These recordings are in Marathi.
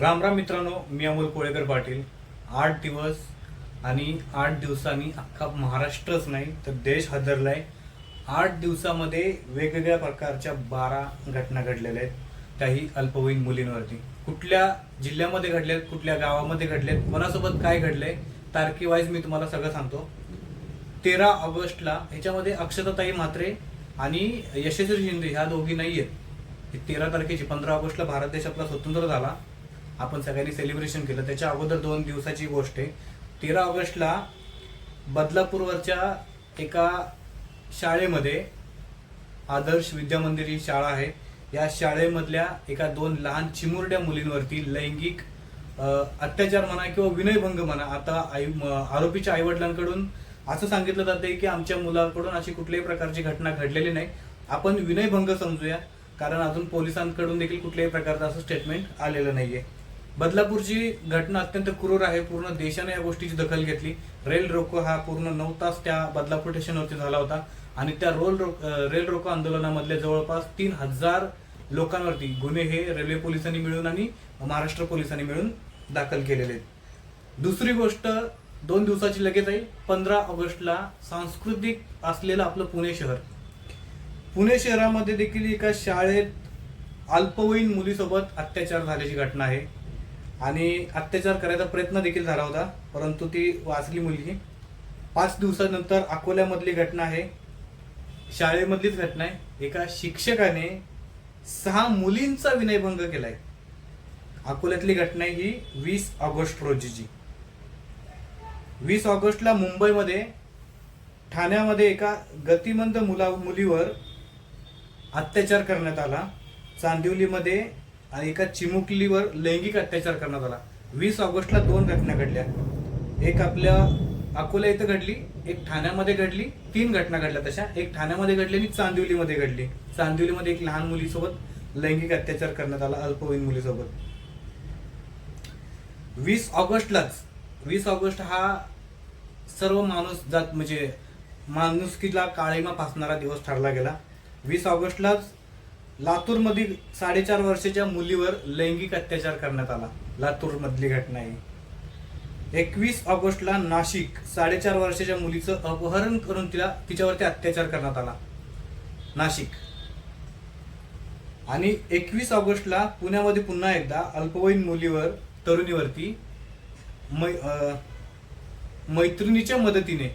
राम राम मित्रांनो मी अमोल कोळेकर पाटील. आठ दिवस आणि आठ दिवसांनी अख्खा महाराष्ट्रच नाही तर देश हादरलाय. आठ दिवसामध्ये वेगवेगळ्या प्रकारच्या बारा घटना घडलेल्या आहेत. त्याही अल्पवयीन मुलींवरती. कुठल्या जिल्ह्यामध्ये घडल्यात कुठल्या गावामध्ये घडलेत कोणासोबत काय घडलंय तारखेवाईज मी तुम्हाला सगळं सांगतो. तेरा ऑगस्टला ह्याच्यामध्ये अक्षताताई म्हात्रे आणि यशस्वी शिंदे ह्या दोघी नाही आहेत तेरा तारखेची पंधरा ऑगस्टला भारत देश आपला स्वतंत्र झाला. आपण सगळ्यांनी सेलिब्रेशन केलं. त्याच्या अगोदर दोन दिवसाची गोष्ट आहे. तेरा ऑगस्टला बदलापूरवरच्या एका शाळेमध्ये आदर्श विद्यामंदिर ही शाळा आहे. या शाळेमधल्या एका दोन लहान चिमुरड्या मुलींवरती लैंगिक अत्याचार म्हणा किंवा विनयभंग म्हणा आता आई आरोपीच्या आईवडिलांकडून असं सांगितलं जाते की आमच्या मुलाकडून अशी कुठल्याही प्रकारची घटना घडलेली नाही. आपण विनयभंग समजूया कारण अजून पोलिसांकडून देखील कुठल्याही प्रकारचं असं स्टेटमेंट आलेलं नाहीये. बदलापूरची घटना अत्यंत क्रूर आहे. पूर्ण देशाने या गोष्टीची दखल घेतली. रेल रोको हा पूर्ण नऊ तास त्या बदलापूर स्टेशनवरती झाला होता. आणि त्या रोल रो रेल रोको आंदोलनामधल्या जवळपास तीन हजार लोकांवरती गुन्हे हे रेल्वे पोलिसांनी मिळून आणि महाराष्ट्र पोलिसांनी मिळून दाखल केलेले आहेत. दुसरी गोष्ट दोन दिवसाची लगेच आहे. पंधरा ऑगस्टला सांस्कृतिक असलेलं आपलं पुणे शहर. पुणे शहरामध्ये देखील एका शाळेत अल्पवयीन मुलीसोबत अत्याचार झाल्याची घटना आहे. आणि अत्याचार करायचा प्रयत्न देखील झाला होता परंतु ती वाचली मुलगी. पाच दिवसानंतर अकोल्यामधली घटना आहे. शाळेमधलीच घटना आहे. एका शिक्षकाने सहा मुलींचा विनयभंग केलाय. अकोल्यातली घटना आहे ही वीस ऑगस्ट रोजीची. वीस ऑगस्टला मुंबईमध्ये ठाण्यामध्ये एका गतिमंद मुला मुलीवर अत्याचार करण्यात आला. चांदिवलीमध्ये आणि एका चिमुकलीवर लैंगिक अत्याचार करण्यात आला. वीस ऑगस्टला दोन घटना घडल्या. एक आपल्या अकोला इथं घडली एक ठाण्यामध्ये घडली तीन घटना घडल्या तशा. एक ठाण्यामध्ये घडली आणि चांदिवलीमध्ये घडली. चांदिवलीमध्ये एक लहान मुलीसोबत लैंगिक अत्याचार करण्यात आला अल्पवयीन मुलीसोबत. वीस ऑगस्टलाच वीस ऑगस्ट हा सर्व माणूस जात म्हणजे माणुसकीला काळीमा फासणारा दिवस ठरला गेला. वीस ऑगस्टलाच लातूरमधील साडेचार वर्षाच्या मुलीवर लैंगिक अत्याचार करण्यात आला. लातूरमधली घटना आहे एकवीस ऑगस्टला नाशिक साडेचार वर्षाच्या मुलीचं अपहरण करून तिला तिच्यावरती अत्याचार करण्यात आला. नाशिक. आणि एकवीस ऑगस्टला पुण्यामध्ये पुन्हा एकदा अल्पवयीन मुलीवर तरुणीवरती मै अं, मैत्रिणीच्या मदतीने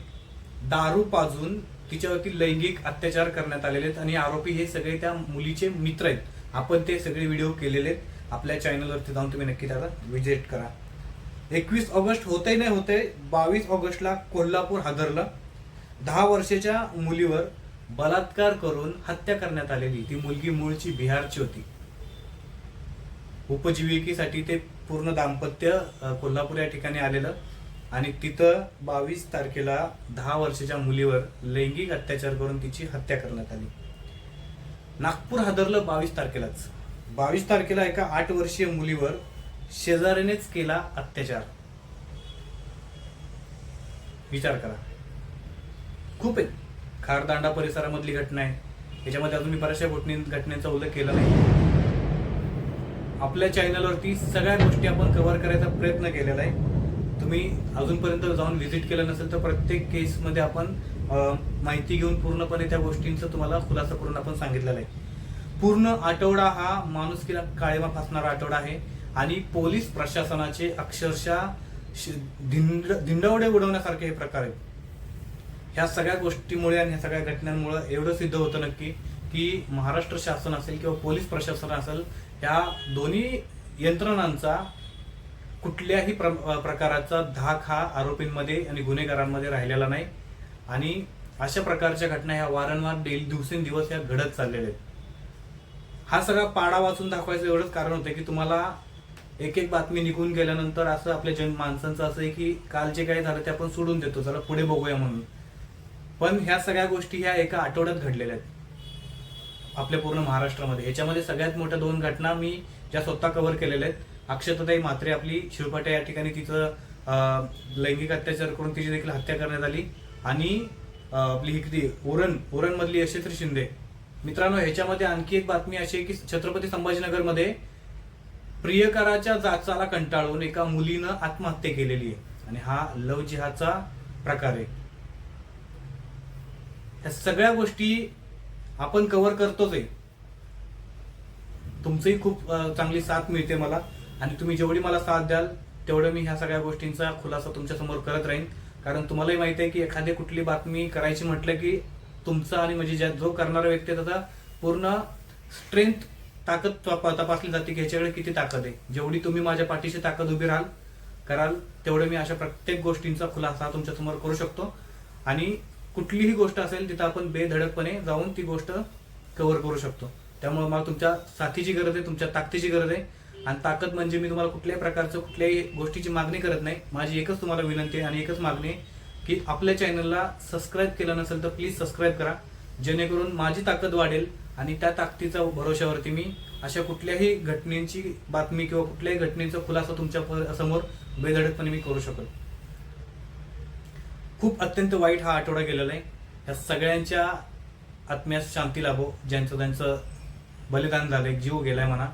दारू पाजून तिच्यावरती लैंगिक अत्याचार करण्यात आलेले आहेत आणि आरोपी हे सगळे त्या मुलीचे मित्र आहेत. आपण ते सगळे व्हिडिओ केलेले आहेत. आपल्या चॅनलवरती जाऊन तुम्ही नक्की त्याला विजिट करा. एकवीस ऑगस्ट होते नाही होते बावीस ऑगस्टला कोल्हापूर हादरलं. दहा वर्षाच्या मुलीवर बलात्कार करून हत्या करण्यात आलेली. ती मुलगी मूळची बिहारची होती. उपजीविकेसाठी ते पूर्ण दाम्पत्य कोल्हापूर या ठिकाणी आलेलं. आणि तिथं बावीस तारखेला दहा वर्षाच्या मुलीवर लैंगिक अत्याचार करून तिची हत्या करण्यात आली. नागपूर हादरलं बावीस तारखेलाच. बावीस तारखेला एका आठ वर्षीय मुलीवर शेजाऱ्यानेच केला अत्याचार. विचार करा. खूप आहे. खारदांडा परिसरामधली घटना आहे. याच्यामध्ये अजून मी बऱ्याचशा घटने घटनेचा उल्लेख केला नाही. आपल्या चॅनलवरती सगळ्या गोष्टी आपण कव्हर करायचा प्रयत्न केलेला आहे. तुम्ही अजूनपर्यंत जाऊन व्हिजिट केलं नसेल तर प्रत्येक केसमध्ये आपण माहिती घेऊन पूर्णपणे त्या गोष्टींचं तुम्हाला खुलासा करून आपण सांगितलेलं आहे. पूर्ण आठवडा हा माणुसकीला काळेमा फासणारा आठवडा आहे आणि पोलीस प्रशासनाचे अक्षरशः धिंड धिंडवडे उडवण्यासारखे हे प्रकार आहेत. ह्या सगळ्या गोष्टीमुळे आणि ह्या सगळ्या घटनांमुळे एवढं सिद्ध होतं नक्की की महाराष्ट्र शासन असेल किंवा पोलीस प्रशासन असेल ह्या दोन्ही यंत्रणांचा कुठल्याही प्र प्रकाराचा धाक हा आरोपींमध्ये आणि गुन्हेगारांमध्ये राहिलेला नाही. आणि अशा प्रकारच्या घटना ह्या वारंवार डेली दिवसेंदिवस ह्या घडत चाललेल्या आहेत. हा सगळा पाडा वाचून दाखवायचं एवढंच कारण होतं की तुम्हाला एक एक बातमी निघून गेल्यानंतर असं आपल्या जन माणसांचं असं आहे की काल जे काही झालं ते आपण सोडून देतो चला पुढे बघूया म्हणून. पण ह्या सगळ्या गोष्टी ह्या एका आठवड्यात घडलेल्या आहेत. आपल्या पूर्ण महाराष्ट्रामध्ये. ह्याच्यामध्ये सगळ्यात मोठ्या दोन घटना मी ज्या स्वतः कव्हर केलेल्या आहेत अक्षताताई मात्रे आपली शिवपाटे या ठिकाणी तिचं लैंगिक अत्याचार करून तिची देखील हत्या करण्यात आली. आणि आपली ही किती उरण उरण मधली यशस्वी शिंदे. मित्रांनो ह्याच्यामध्ये आणखी एक बातमी अशी आहे की छत्रपती संभाजीनगरमध्ये प्रियकराच्या जाचाला कंटाळून एका मुलीनं आत्महत्या केलेली आहे. आणि हा लव जिहाचा प्रकार आहे. ह्या सगळ्या गोष्टी आपण कव्हर करतोच आहे. तुमचंही खूप चांगली साथ मिळते मला. आणि तुम्ही जेवढी मला साथ द्याल तेवढं मी ह्या सगळ्या गोष्टींचा खुलासा तुमच्यासमोर करत राहीन. कारण तुम्हालाही माहिती आहे की एखादी कुठली बातमी करायची म्हटलं की तुमचा आणि म्हणजे ज्या जो करणारा व्यक्ती आहे त्याचा पूर्ण स्ट्रेंथ ताकद तपा- तपासली जाते की ह्याच्याकडे किती ताकद आहे. जेवढी तुम्ही माझ्या पाठीशी ताकद उभी राहाल कराल तेवढं मी अशा प्रत्येक गोष्टींचा खुलासा तुमच्यासमोर करू शकतो. आणि कुठलीही गोष्ट असेल तिथं आपण बेधडकपणे जाऊन ती गोष्ट कव्हर करू शकतो. त्यामुळे मला तुमच्या साथीची गरज आहे तुमच्या ताकदीची गरज आहे. आणि ताकद म्हणजे मी तुम्हाला कुठल्याही प्रकारचं कुठल्याही गोष्टीची मागणी करत नाही. माझी एकच तुम्हाला विनंती आहे आणि एकच मागणी की आपल्या चॅनलला सबस्क्राईब केलं नसेल तर प्लीज सबस्क्राईब करा. जेणेकरून माझी ताकद वाढेल आणि त्या ताकदीचा भरोशावरती मी अशा कुठल्याही घटनेची बातमी किंवा कुठल्याही घटनेचा खुलासा तुमच्यासमोर बेधडकपणे मी करू शकतो खूप अत्यंत वाईट हा आठवडा गेलेला आहे. या सगळ्यांच्या आत्म्यास शांती लाभो ज्यांचं त्यांचं बलिदान झालंय जीव गेलाय म्हणा.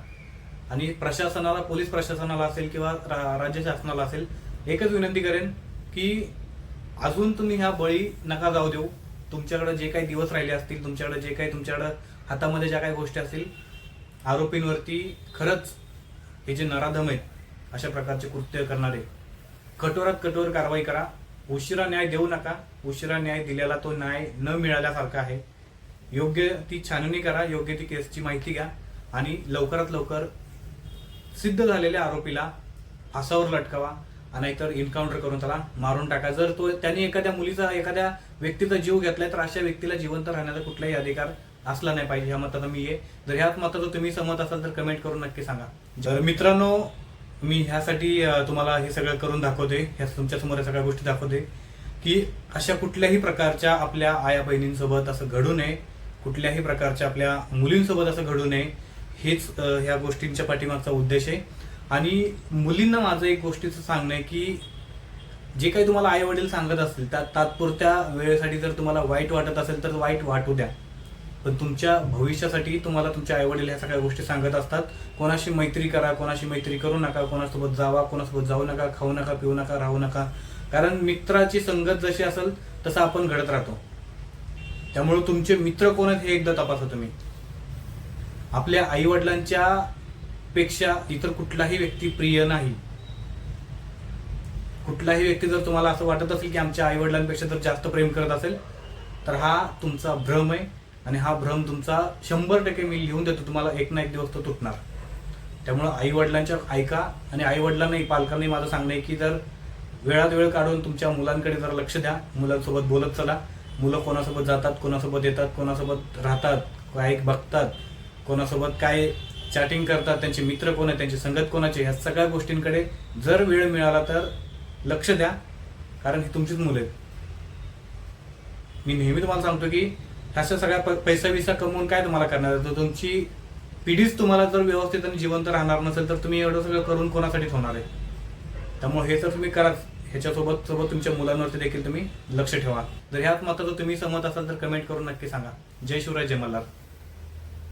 आणि प्रशासनाला पोलीस प्रशासनाला असेल किंवा रा- राज्य शासनाला असेल एकच विनंती करेन की अजून तुम्ही ह्या बळी नका जाऊ देऊ. तुमच्याकडे जे काही दिवस राहिले असतील तुमच्याकडे जे काही तुमच्याकडे हातामध्ये ज्या काही गोष्टी असतील आरोपींवरती खरंच हे जे नराधम आहेत अशा प्रकारचे कृत्य करणारे कठोरात कठोर कारवाई करा. उशिरा न्याय देऊ नका. उशिरा न्याय दिलेला तो न्याय न मिळाल्यासारखा आहे. योग्य ती छाननी करा योग्य ती केसची माहिती घ्या आणि लवकरात लवकर सिद्ध झालेल्या आरोपीला फासावर लटकावा आणि नाहीतर इन्काउंटर करून त्याला मारून टाका. जर तो त्यांनी एखाद्या मुलीचा एखाद्या व्यक्तीचा जीव घेतलाय तर अशा व्यक्तीला जिवंत राहण्याचा कुठलाही अधिकार असला नाही पाहिजे. ह्या मताचा मी आहे जर ह्याच मताचं तुम्ही सहमत असाल तर कमेंट करून नक्की सांगा. जर मित्रांनो मी ह्यासाठी तुम्हाला हे सगळं करून दाखवते. ह्या तुमच्यासमोर या सगळ्या गोष्टी दाखवते की अशा कुठल्याही प्रकारच्या आपल्या आया बहिणींसोबत असं घडू नये. कुठल्याही प्रकारच्या आपल्या मुलींसोबत असं घडू नये. हेच ह्या गोष्टींच्या पाठीमागचा उद्देश आहे. आणि मुलींना माझं एक गोष्टीचं सांगणं आहे की जे काही तुम्हाला आई वडील सांगत असतील त्या तात्पुरत्या वेळेसाठी जर तुम्हाला वाईट वाटत असेल तर वाईट वाटू द्या. पण तुमच्या भविष्यासाठी तुम्हाला तुमच्या आई वडील ह्या सगळ्या गोष्टी सांगत असतात. कोणाशी मैत्री करा कोणाशी मैत्री करू नका कोणासोबत जावा कोणासोबत जाऊ नका खाऊ नका पिऊ नका राहू नका. कारण मित्राची संगत जशी असेल तसं आपण घडत राहतो. त्यामुळे तुमचे मित्र कोण आहेत हे एकदा तपासा तुम्ही. आपल्या आईवडिलांच्या पेक्षा इतर कुठलाही व्यक्ती प्रिय नाही. कुठलाही व्यक्ती जर तुम्हाला असं वाटत असेल की आमच्या आईवडिलांपेक्षा जर जास्त प्रेम करत असेल तर हा तुमचा भ्रम आहे आणि हा भ्रम तुमचा शंभर टक्के मी लिहून देतो तुम्हाला एक ना एक दिवस तो तुटणार. त्यामुळं आईवडिलांच्या ऐका आणि आईवडिलांनाही पालकांनी पालकांनाही माझं सांगणं आहे की जर वेळात वेळ काढून तुमच्या मुलांकडे जरा लक्ष द्या. मुलांसोबत बोलत चला. मुलं कोणासोबत जातात कोणासोबत येतात कोणासोबत राहतात काय बघतात कोणासोबत काय चॅटिंग करतात त्यांचे मित्र कोण आहेत त्यांची संगत कोणाची ह्या सगळ्या गोष्टींकडे जर वेळ मिळाला तर लक्ष द्या कारण ही तुमचीच मुलं आहेत. मी नेहमी तुम्हाला सांगतो की ह्याच्या सगळ्या प- पैसा विसा कमवून काय तुम्हाला करणार? आहे? तर तुमची पिढीच तुम्हाला जर व्यवस्थित आणि जिवंत राहणार नसेल तर तुम्ही एवढं सगळं करून कोणासाठी होणार आहे त्यामुळे हे तर तुम्ही करा ह्याच्यासोबत सोबत तुमच्या मुलांवरती देखील तुम्ही लक्ष ठेवा. जर ह्यात मात्र तुम्ही सहमत असाल तर कमेंट करून नक्की सांगा. जय शिवराय जय मल्हार.